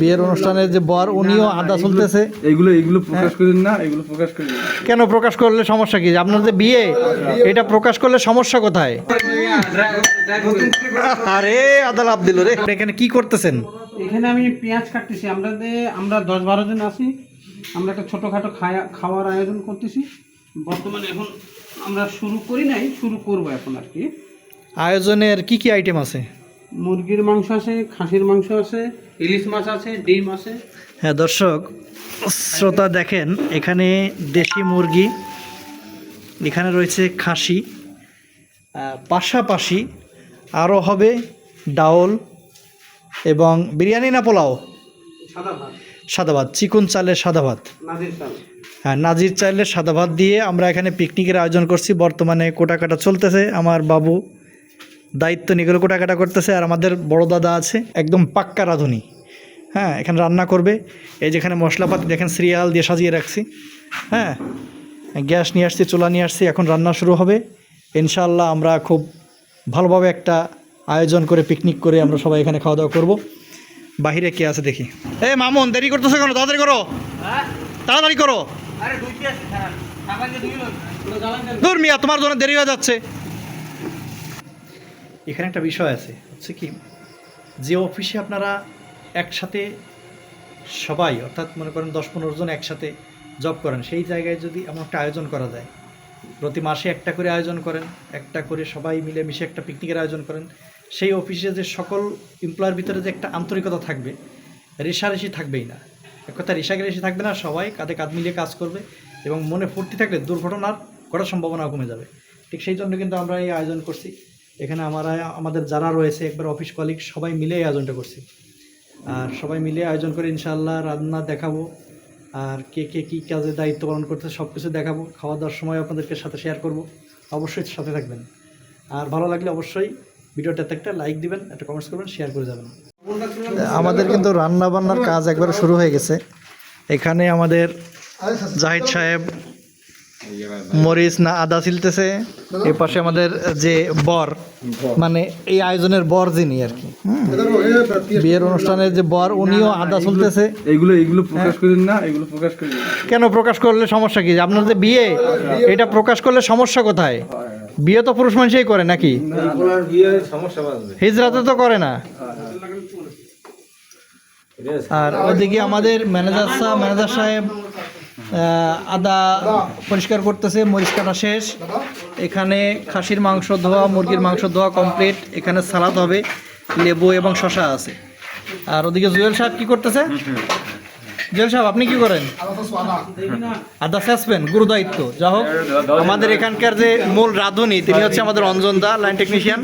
বিয়ের অনুষ্ঠানের যে বর উনিও আদা চলতেছে। এগুলো এগুলো প্রকাশ করেন না এগুলো প্রকাশ করেন কেন প্রকাশ করলে সমস্যা কি? আপনার যে বিয়ে এটা প্রকাশ করলে সমস্যা কোথায়? আরে আদা লাভ দিল রে। এখানে কি করতেছেন? এখানে আমি পেঁয়াজ কাটতেছি। আমরা যে আমরা দশ বারো জন আছি। আমরা একটা ছোটোখাটো খায়া খাওয়ার আয়োজন করতেছি। বর্তমানে এখন আমরা শুরু করি নাই শুরু করব এখন আর কি। আয়োজনের কি কি আইটেম আছে? মুরগির মাংস আছে খাসির মাংস আছে ইলিশ মাছ আছে ডিম আছে। হ্যাঁ দর্শক শ্রোতা দেখেন এখানে দেশি মুরগি এখানে রয়েছে খাসি পাশাপাশি আরও হবে ডাউল এবং বিরিয়ানি না পোলাও? সাদা ভাত। চিকন চালের সাদা ভাত। হ্যাঁ নাজির চাইলে সাদা ভাত দিয়ে আমরা এখানে পিকনিকের আয়োজন করছি বর্তমানে কোটা কাটা চলতেছে আমার বাবু দায়িত্ব নিয়ে গেলে কোটা কাটা করতেছে আর আমাদের বড় দাদা আছে একদম পাক্কা রাঁধুনি। হ্যাঁ এখানে রান্না করবে। এই যেখানে মশলাপাতি দেখেন সিরিয়াল দিয়ে সাজিয়ে রাখছি। হ্যাঁ গ্যাস নিয়ে আসছি চুলা নিয়ে আসছি এখন রান্না শুরু হবে। ইনশাল্লাহ আমরা খুব ভালোভাবে একটা আয়োজন করে পিকনিক করে আমরা সবাই এখানে খাওয়া দাওয়া করব। বাহিরে কে আছে দেখি? এ মামুন দেরি করতেছে কেন? তাড়াতাড়ি করো। তাড়াতাড়ি করো। দূর মিয়া তোমার জন্য দেরি হয়ে যাচ্ছে। এখানে একটা বিষয় আছে, হচ্ছে কি? যে অফিসে আপনারা একসাথে সবাই, অর্থাৎ মনে করেন দশ পনেরো জন একসাথে জব করেন, সেই জায়গায় যদি এমন একটা আয়োজন করা যায়, প্রতি মাসে একটা করে আয়োজন করেন, একটা করে সবাই মিলে মিশে একটা পিকনিকের আয়োজন করেন, সেই অফিসে যে সকল এমপ্লয়ের ভিতরে যে একটা আন্তরিকতা থাকবে, রেশারেশি থাকবেই না। এক কথা রেশারেশি থাকবে না, সবাই কাঁধে কাঁধ মিলিয়ে কাজ করবে এবং মনে ফুর্তি থাকলে দুর্ঘটনার ঘটার সম্ভাবনা কমে যাবে। ঠিক সেই জন্য কিন্তু আমরা এই আয়োজন করছি। এখানে আমরা, আমাদের যারা রয়েছে, একবার অফিস কলিগ সবাই মিলে আয়োজনটা করছি। আর সবাই মিলে আয়োজন করে ইনশাল্লাহ রান্না দেখাবো, আর কে কে কী কাজে দায়িত্ব পালন করতে সব কিছু দেখাবো। খাওয়া দাওয়ার সময় আপনাদেরকে সাথে শেয়ার করব। অবশ্যই সাথে থাকবেন। আর ভালো লাগলে অবশ্যই ভিডিওটাতে একটা লাইক দিবেন, একটা কমেন্টস করবেন শেয়ার করে যাবেন। আমাদের কিন্তু রান্না বান্নার কাজ একবার শুরু হয়ে গেছে। এখানে আমাদের জাহিদ সাহেব মরিচ না আদা ছিলতেছে। এ পাশে আমাদের যে বর মানে এই আয়োজনের বর যিনি আর কি। বিয়ের অনুষ্ঠানের যে বর উনিও আদা চলতেছে এগুলো এগুলো প্রকাশ করেন না এগুলো প্রকাশ করেন কেন প্রকাশ করলে সমস্যা কি? আপনার যে বিয়ে এটা প্রকাশ করলে সমস্যা কোথায়? বিয়ে তো পুরুষ মানুষই করে নাকি? হিজরাতে তো করে না। আর ওদিকে আমাদের ম্যানেজার সাহেব ম্যানেজার সাহেব আদা পরিষ্কার করতেছে, মরিচ কাটা শেষ। এখানে খাসির মাংস ধোয়া, মুরগির মাংস ধোয়া কমপ্লিট এখানে সালাদ হবে, লেবু এবং শশা আছে। আর ওদিকে জুয়েল সাহেব কি করতেছে? জুয়েল সাহেব, আপনি কি করেন? আদা সাসপেন গুরু দায়িত্ব যা হোক, আমাদের এখানকার যে মূল রাঁধুনি, তিনি হচ্ছে আমাদের Anjan da line technician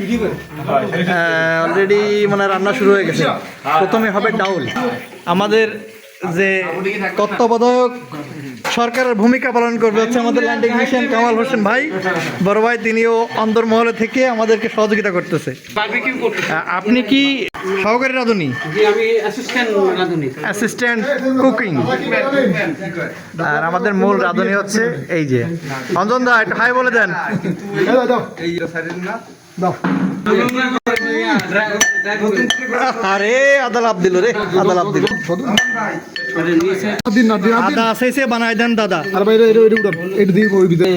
already মানে রান্না শুরু হয়ে গেছে। প্রথমে হবে ডাউল। আমাদের যে তত্ত্বাবধায়ক সরকারের ভূমিকা পালন করবে হচ্ছে আমাদের ল্যান্ডিং টেকনিশিয়ান কামাল হোসেন ভাই। বড় ভাই তিনিও অন্দরমহলে থেকে আমাদেরকে সহযোগিতা করতেছে। বারবিকিউ করতে আহ, আপনি কি সহকারী রাঁধুনি? অ্যাসিস্ট্যান্ট কুকিং আর আমাদের মূল রাঁধুনি হচ্ছে এই যে। অঞ্জন দা একটু হাই বলে দেন। না। আরে আদা লাভ দিল রে আদা লাভ দিল। আদা আছে বানাই দেন দাদা। আর বাইরে এটা এটা উঠান। এটা দিয়ে ওই ভিতরে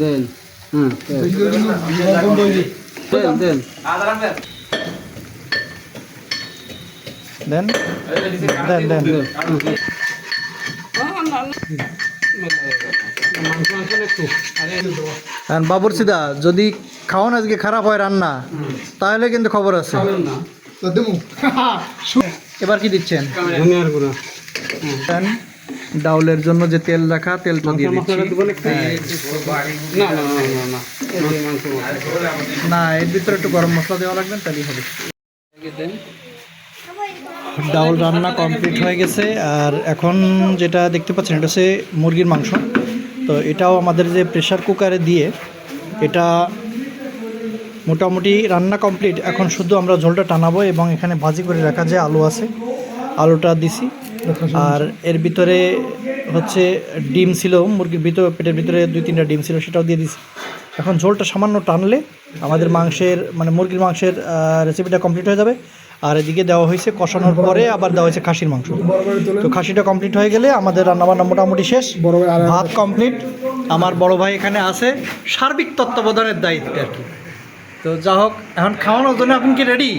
দেন হুম দেন দেন দেন। দেন দেন। আর বাবুর সিদা যদি খাওয়ান আজকে খারাপ হয় রান্না, তাহলে কিন্তু খবর আছে। এবার কি দিচ্ছেন? ডাউলের জন্য যে তেল রাখা, তেলটা দিয়ে দিচ্ছি। একটু না, এর ভিতরে একটু গরম মশলা দেওয়া লাগবে, তাহলেই হবে। ডাউল রান্না কমপ্লিট হয়ে গেছে, আর এখন যেটা দেখতে পাচ্ছেন, এটা হচ্ছে মুরগির মাংস। তো এটাও আমাদের যে প্রেশার কুকারে দিয়ে এটা মোটামুটি রান্না কমপ্লিট। এখন শুধু আমরা ঝোলটা টানাবো এবং এখানে ভাজি করে রাখা যে আলু আছে, আলুটা দিছি। আর এর ভিতরে হচ্ছে ডিম ছিল, মুরগির ভিতরে, পেটের ভিতরে দুই তিনটা ডিম ছিল, সেটাও দিয়ে দিছি। এখন ঝোলটা সামান্য টানলে আমাদের মাংসের মানে মুরগির মাংসের রেসিপিটা কমপ্লিট হয়ে যাবে। আর এদিকে দেওয়া হয়েছে কষানোর পরে আবার দেওয়া হয়েছে খাসির মাংস। তো খাসিটা কমপ্লিট হয়ে গেলে আমাদের রান্নাবান্না মোটামুটি শেষ। ভাত কমপ্লিট আমার বড় ভাই এখানে আছে, সার্বিক তত্ত্বাবধানের দায়িত্বে আর কি। তো যা হোক এখন খাওয়ানোর জন্য আপনি কি রেডি